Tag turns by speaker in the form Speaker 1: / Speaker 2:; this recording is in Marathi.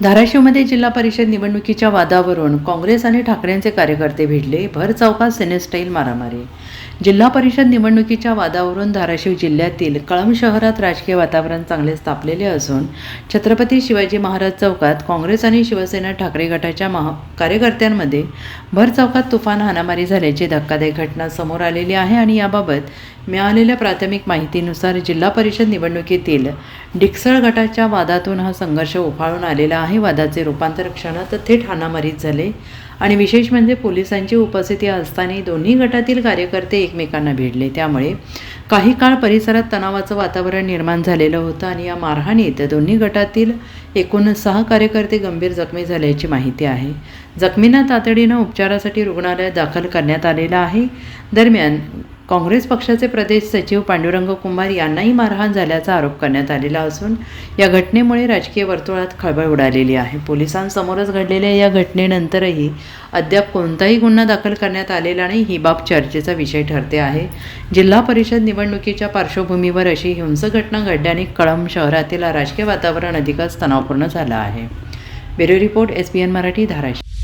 Speaker 1: धाराशिवमध्ये जिल्हा परिषद निवडणुकीच्या वादावरून काँग्रेस आणि ठाकरेंचे कार्यकर्ते भिडले भर चौकात सिनेस्टाईल मारामारी. जिल्हा परिषद निवडणुकीच्या वादावरून धाराशिव जिल्ह्यातील कळंब शहरात राजकीय वातावरण चांगले तापलेले असून छत्रपती शिवाजी महाराज चौकात काँग्रेस आणि शिवसेना ठाकरे गटाच्या महा कार्यकर्त्यांमध्ये भर चौकात तुफान हाणामारी झाल्याची धक्कादायक घटना समोर आलेली आहे आणि याबाबत मिळालेल्या प्राथमिक माहितीनुसार जिल्हा परिषद निवडणुकीतील डिक्सळ गटाच्या वादातून हा संघर्ष उफाळून आलेला आहे वादाचे रूपांतर क्षणात थेट हाणामारीत झाले. आणि विशेष म्हणजे पोलिसांची उपस्थिती असतानाही दोन्ही गटातील कार्यकर्ते एकमेकांना भिडले त्यामुळे काही काळ परिसरात तणावाचं वातावरण निर्माण झालेलं होतं आणि या मारहाणीत दोन्ही गटातील एकूण सहा कार्यकर्ते गंभीर जखमी झाल्याची माहिती आहे. जखमींना तातडीनं उपचारासाठी रुग्णालयात दाखल करण्यात आलेलं आहे. दरम्यान काँग्रेस पक्षाचे प्रदेश सचिव पांडुरंग कुमार यांनाही मारहाण झाल्याचा आरोप करण्यात आलेला असून या घटनेमुळे राजकीय वर्तुळात खळबळ उडालेली आहे. पोलिसांसमोरच घडलेल्या या घटनेनंतरही अद्याप कोणताही गुन्हा दाखल करण्यात आलेला नाही ही बाब चर्चेचा विषय ठरते आहे. जिल्हा परिषद निवडणुकीच्या पार्श्वभूमीवर अशी हिंसक घटना घडल्याने कळंब शहरातील राजकीय वातावरण अधिकच तणावपूर्ण झालं आहे. Bureau report S P N Marathi Dharashiv.